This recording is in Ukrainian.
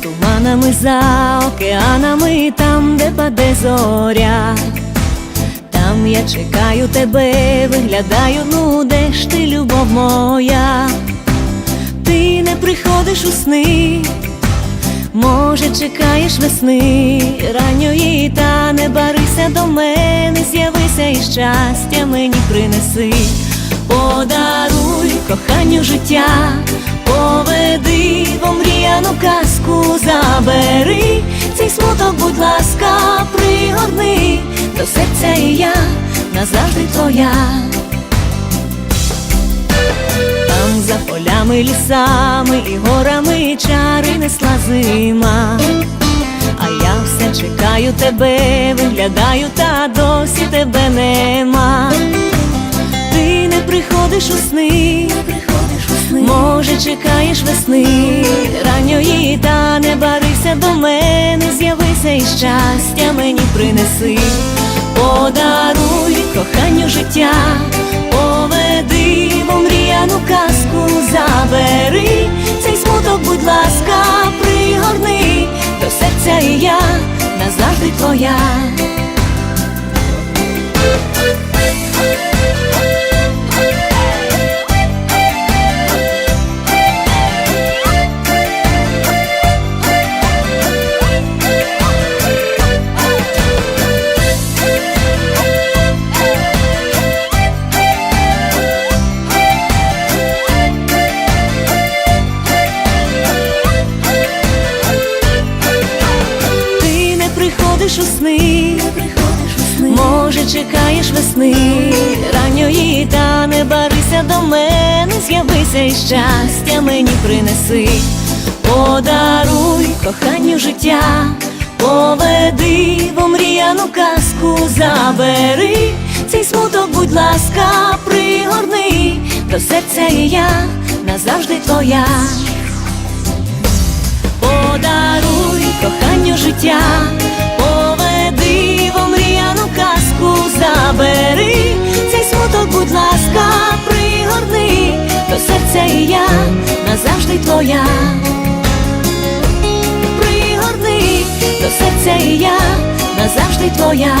океанами за океанами, там, де паде зоря. Там я чекаю тебе, виглядаю, ну де ж ти, любов моя, ти не приходиш у сни, може, чекаєш весни ранньої, та не барися до мене, з'явися і щастя мені принеси, подаруй коханню життя, поведи в омріяну казку, забери цей смуток, будь ласка, пригорни до серця і я назавжди твоя. Там за полями, лісами і горами чари несла зима. А я все чекаю тебе, виглядаю, та досі тебе нема. Ти не приходиш у сни, може, чекаєш весни? Ранньої, та не барися до мене, з'явися і щастя мені принеси, подаруй коханню життя, поведи в омріяну казку, забери цей смуток, будь ласка, пригорни. До серця і я назавжди твоя. Приходиш у сни, може, чекаєш весни. Ранньої, та не барися до мене, з'явися і щастя мені принеси, подаруй коханню життя, поведи в омріяну казку, забери цей смуток, будь ласка, пригорни. До серця і я назавжди твоя. Подаруй коханню життя, назавжди твоя. Пригорни до серця і я назавжди твоя.